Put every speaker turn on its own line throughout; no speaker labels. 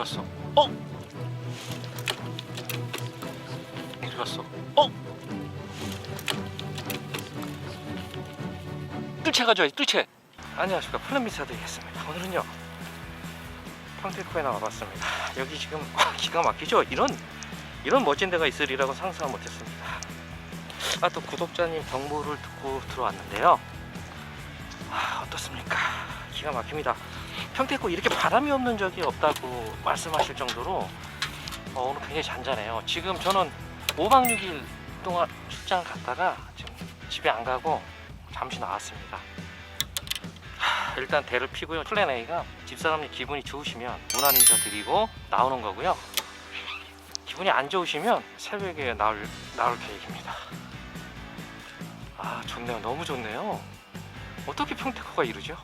갔어? 어? 어디 갔어? 어? 뜰채 가져야지 뜰채 안녕하십니까 플랜미사 되겠습니다 오늘은요 평택코에 나와봤습니다 여기 지금 와, 기가 막히죠? 이런 이런 멋진 데가 있으리라고 상상을 못했습니다 아 또 구독자님 경보를 듣고 들어왔는데요 아 어떻습니까 기가 막힙니다 평택코 이렇게 바람이 없는 적이 없다고 말씀하실 정도로 어, 오늘 굉장히 잔잔해요. 지금 저는 5박 6일 동안 출장 갔다가 지금 집에 안 가고 잠시 나왔습니다. 하, 일단 대를 피고요. 플랜 A가 집사람이 기분이 좋으시면 문안 인사 드리고 나오는 거고요. 기분이 안 좋으시면 새벽에 나올, 나올 계획입니다. 아 좋네요. 너무 좋네요. 어떻게 평택호가 이러죠?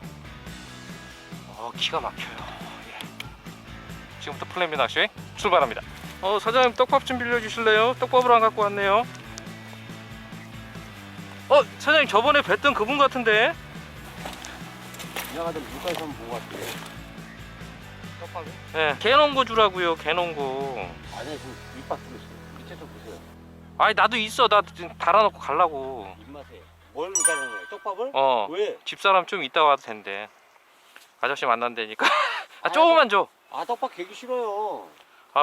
어 기가 막혀요 예. 지금부터 플랜비 낚시 출발합니다 어 사장님 떡밥 좀 빌려주실래요? 떡밥을 안 갖고 왔네요 어 사장님 저번에 뵀던 그분 같은데
지나가다 물가에서 한번 본것 같아. 떡밥이?
예 개농고 주라고요 개농고
아니, 지금 밑밥 쓰고 있어. 밑에 좀 보세요.
아니 나도 있어 나 지금 달아놓고 가려고
입맛에. 뭘 가는 거야? 떡밥을?
어
왜?
집사람 좀 이따 와도 된대 아저씨 만난다니까 아 조금만 줘아
아, 떡밥 개기 싫어요.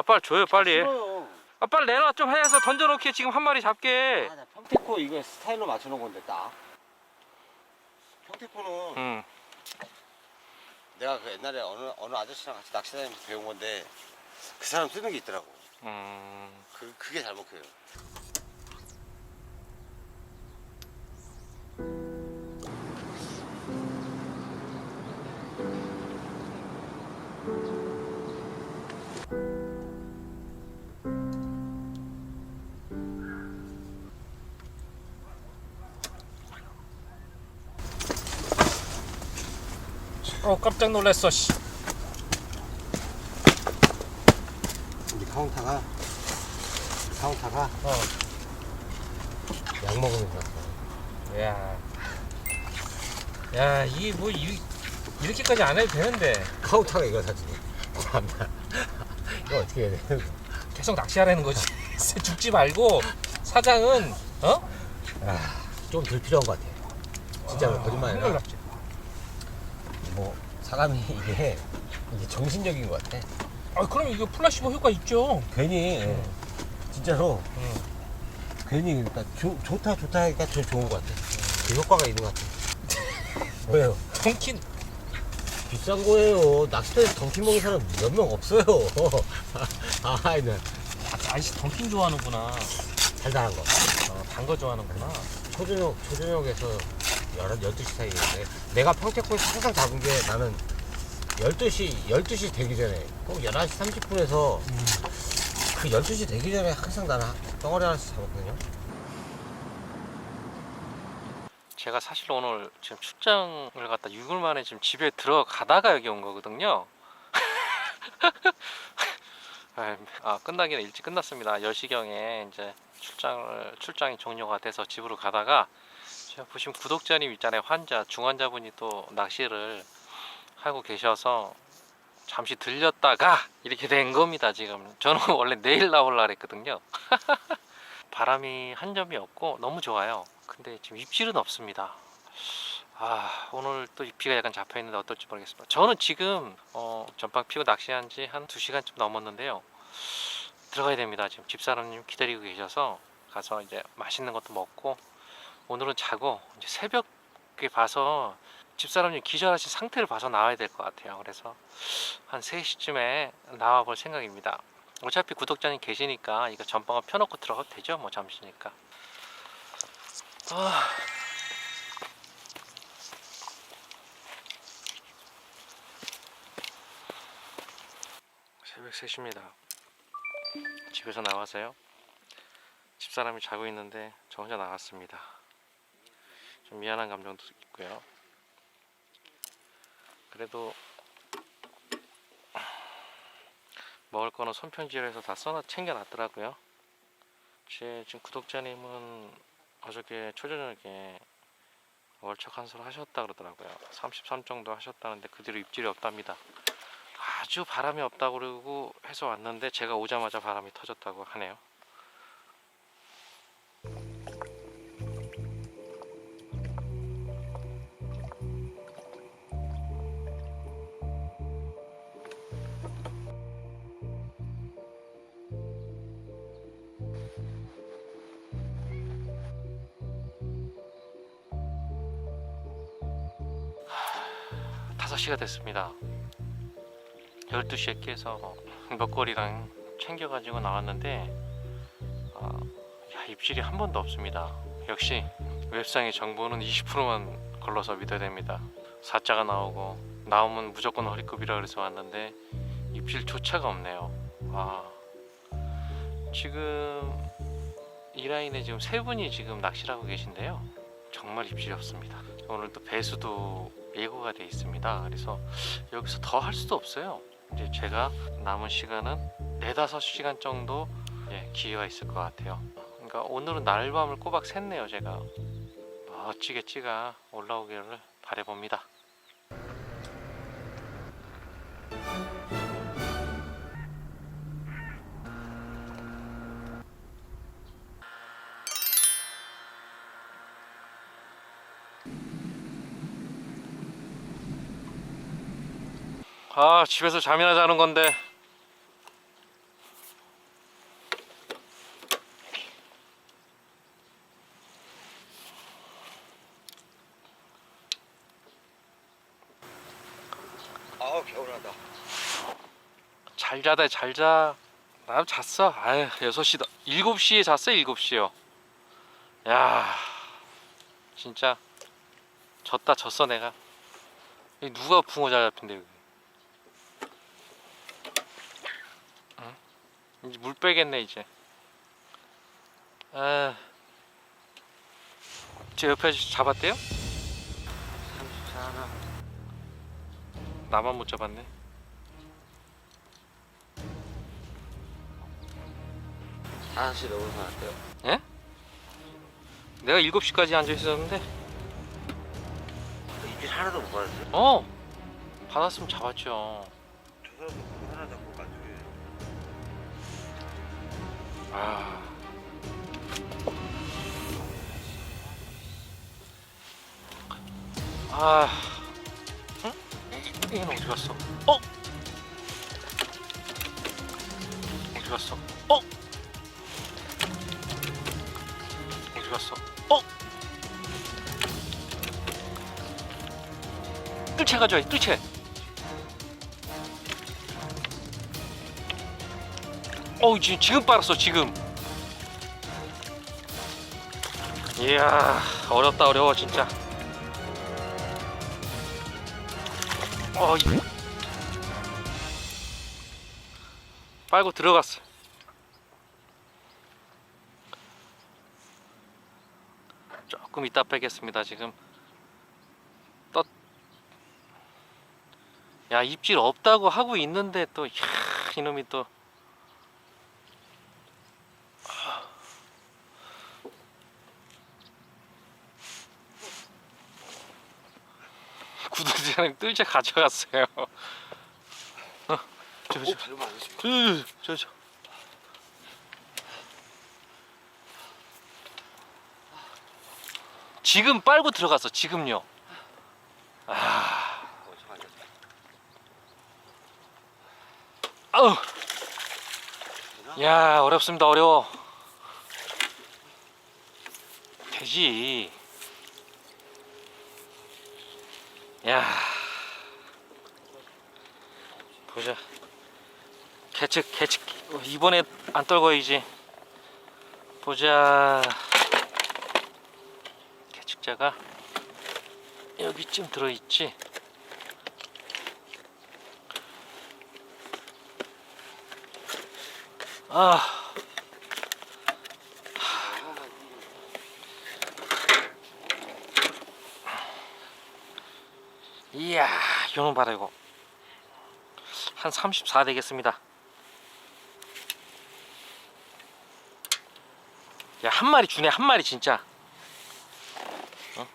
빨리 줘요 빨리
싫어요.
아 빨리 내놔 좀 해서 던져놓게 지금 한 마리 잡게
아, 나 평택코 이거 스타일로 맞춰놓은 건데, 딱. 평택코는
응
내가 그 옛날에 어느, 어느 아저씨랑 같이 낚시 다니면서 배운 건데, 그 사람 쓰는 게 있더라고.
음,
그, 그게 잘 먹혀요.
어 깜짝 놀랐어 씨.
우리 카운터가, 카운터가
어.
약 먹으면서 왔어.
야, 야, 이게 뭐 이, 이렇게까지 안 해도 되는데
카운터가 이거. 참나. 이거 어떻게 해야 돼?
계속 낚시하라는 거지. 죽지 말고 사장은 어?
아, 좀덜 필요한 것 같아. 진짜로 거짓말
큰일
아니라
났지.
뭐 사람이 이게 이게 정신적인 것 같아.
아, 그럼 이거 플라시보 효과 있죠.
괜히 예, 진짜로
응.
괜히 그러니까 좋- 좋다 좋다 하니까 더 좋은 것 같아. 그 효과가 있는 것 같아. 왜요?
덩킨
비싼 거예요. 낚시터에서 덩키 먹는 사람 몇 명 없어요. 아, 나
아, 아이씨 덩킨 좋아하는구나.
달달한 거.
어, 단거 좋아하는구나.
초저녁 초저녁에서 11, 12시 사이인데 내가 평택코에서 항상 잡은 게 나는 12시 12시 되기 전에 꼭 11시 30분에서 그 12시 되기 전에 항상 나는 덩어리 하나씩 잡았거든요.
제가 사실 오늘 지금 출장을 갔다 6일 만에 지금 집에 들어가다가 여기 온 거거든요. 아, 아, 끝나기는 일찍 끝났습니다. 10시경에 이제 출장을 출장이 종료가 돼서 집으로 가다가 제가 보시면 구독자님 있잖아요. 환자 중환자분이 또 낚시를 하고 계셔서 잠시 들렸다가 이렇게 된 겁니다. 지금 저는 원래 내일 나올라 그랬거든요. 바람이 한 점이 없고 너무 좋아요. 근데 지금 입질은 없습니다. 아 오늘 또 비가 약간 잡혀 있는데 어떨지 모르겠습니다. 저는 지금 어, 전방 피고 낚시한 지한 2시간쯤 넘었는데요. 들어가야 됩니다. 지금 집사람님 기다리고 계셔서 가서 이제 맛있는 것도 먹고 오늘은 자고 이제 새벽에 봐서 집사람님 기절하신 상태를 봐서 나와야 될 것 같아요. 그래서 한 3시쯤에 나와 볼 생각입니다. 어차피 구독자님 계시니까 이거 전방을 펴놓고 들어가도 되죠? 뭐 잠시니까. 아. 새벽 3시입니다. 집에서 나와서요. 집사람이 자고 있는데 저 혼자 나왔습니다. 좀 미안한 감정도 있고요. 그래도 먹을 거는 손편지를 해서 다 써놔 챙겨놨더라고요. 제 지금 구독자님은 어저께 초저녁에 월척 한술 하셨다 그러더라고요. 33 정도 하셨다는데 그 뒤로 입질이 없답니다. 아 아주 바람이 없다고 그러고 해서 왔는데 제가 오자마자 바람이 터졌다고 하네요. 다섯 시가 됐습니다. 12시에 깨서 먹거리랑 챙겨가지고 나왔는데 아, 야, 입질이 한 번도 없습니다. 역시 웹상의 정보는 20%만 걸러서 믿어야 됩니다. 사자가 나오고 나오면 무조건 허리급이라 그래서 왔는데 입질조차가 없네요. 와 지금 이 라인에 지금 세 분이 지금 낚시를 하고 계신데요. 정말 입질이 없습니다. 오늘 또 배수도 예고가 돼 있습니다. 그래서 여기서 더 할 수도 없어요. 이제 제가 남은 시간은 네다섯 시간 정도 예, 기회가 있을 것 같아요. 그러니까 오늘은 날밤을 꼬박 샜네요, 제가. 멋지게 찌가 올라오기를 바래봅니다. 아, 집에서 잠이나 자는 건데.
아우 개운하다.
잘 자다 잘 자. 나 잤어. 아유, 6시다. 7시에 잤어, 7시요. 야. 진짜 졌다 졌어 내가. 이 누가 붕어 잘 잡힌대 여기. 이제 물 빼겠네 이제. 아. 제 옆에 잡았대요?
34나.
나만 못 잡았네.
아저씨 너무 살았대요.
내가 7시까지 앉아 있었는데
입질 하나도 못 받았어요.
어 받았으면 잡았죠
저 사람도
아 아, 응? 얘는 어디 갔어? 어? 어디 갔어? 어? 어디 갔어? 어? 뜰채 가져와, 뜰채. 어우 지금 지금 빨았어 지금. 이야 어렵다 어려워 진짜. 어, 이... 빨고 들어갔어. 조금 이따 빼겠습니다 지금. 떴. 야 입질 없다고 하고 있는데 또 야, 이놈이 또. 구독자님 뜰채 가져갔어요. 어, 저, 저,
잘 맞으시.
저, 저, 저. 지금 빨고 들어갔어. 지금요. 아,
어, 저.
아우. 야, 어렵습니다. 어려워. 되지. 야. 보자. 개측, 개측. 이번에 안 떨궈야지. 보자. 개측자가 여기쯤 들어있지. 아. 이야, 요놈 봐라 이거. 한 34 되겠습니다. 야, 한 마리 주네, 한 마리 진짜. 어?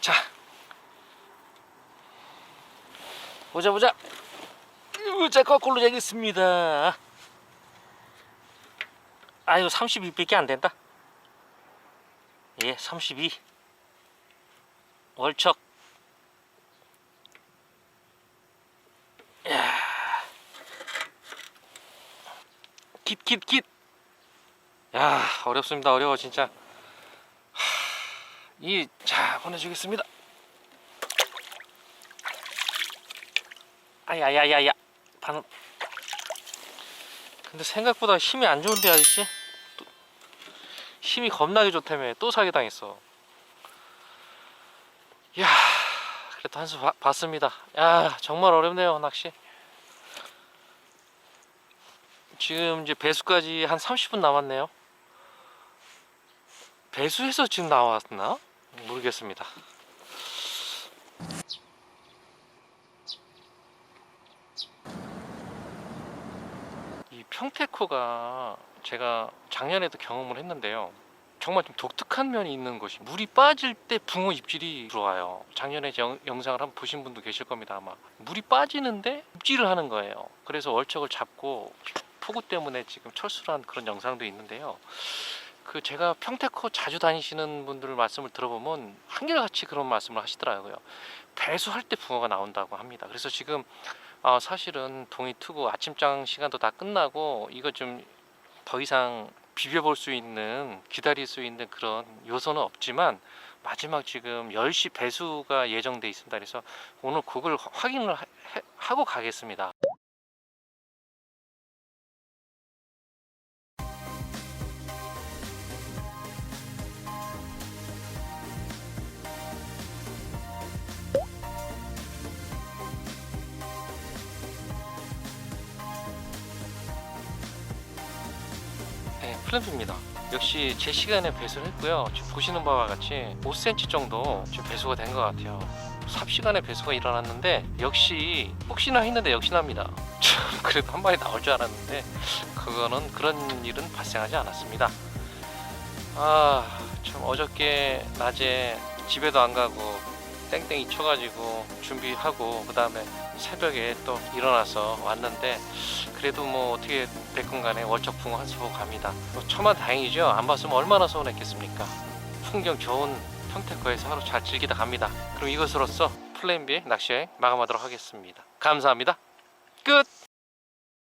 자. 보자 보자. 자 거꾸로 재겠습니다. 아유 32밖에 안 된다. 예, 32. 월척. 야. 깃깃 깃. 야, 어렵습니다. 어려워 진짜. 하, 이, 자, 보내주겠습니다. 아야야야야. 반. 근데 생각보다 힘이 안 좋은데 아저씨. 또 힘이 겁나게 좋다며 또 사기 당했어. 야, 그래도 한수 봤습니다. 야, 정말 어렵네요 낚시. 지금 이제 배수까지 한 30분 남았네요. 배수해서 지금 나왔나? 모르겠습니다. 이 평테코가 제가 작년에도 경험을 했는데요. 정말 좀 독특한 면이 있는 것이 물이 빠질 때 붕어 입질이 들어와요. 작년에 영, 영상을 한번 보신 분도 계실 겁니다 아마. 물이 빠지는데 입질을 하는 거예요. 그래서 월척을 잡고 폭우 때문에 지금 철수한 그런 영상도 있는데요. 그 제가 평테코 자주 다니시는 분들 말씀을 들어보면 한결같이 그런 말씀을 하시더라고요. 배수할 때 붕어가 나온다고 합니다. 그래서 지금 아, 사실은 동이 트고 아침장 시간도 다 끝나고 이거 좀 더 이상 비벼볼 수 있는 기다릴 수 있는 그런 요소는 없지만 마지막 지금 10시 배수가 예정돼 있습니다. 그래서 오늘 그걸 확인을 하- 해- 하고 가겠습니다. 네, 플랜프입니다. 역시 제 시간에 배수를 했고요. 지금 보시는 바와 같이 5cm 정도 지금 배수가 된 것 같아요. 삽시간에 배수가 일어났는데 역시 혹시나 했는데 역시나입니다. 참, 그래도 한 마리 나올 줄 알았는데 그거는 그런 일은 발생하지 않았습니다. 아, 참 어저께 낮에 집에도 안 가고 땡땡이 쳐가지고 준비하고 그 다음에 새벽에 또 일어나서 왔는데 그래도 뭐 어떻게 됐건 간에 월척 붕어 한수 보고 갑니다. 뭐 천만 다행이죠. 안 봤으면 얼마나 서운했겠습니까. 풍경 좋은 평택거에서 하루 잘 즐기다 갑니다. 그럼 이것으로써 플랜 B 낚시여행 마감하도록 하겠습니다. 감사합니다. 끝!